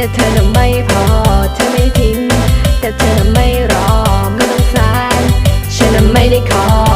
แต่เธอน่ะไม่พอ เธอไม่ทิ้ง แต่เธอน่ะไม่รอไม่ต้องสารฉันน่ะไม่ได้ขอ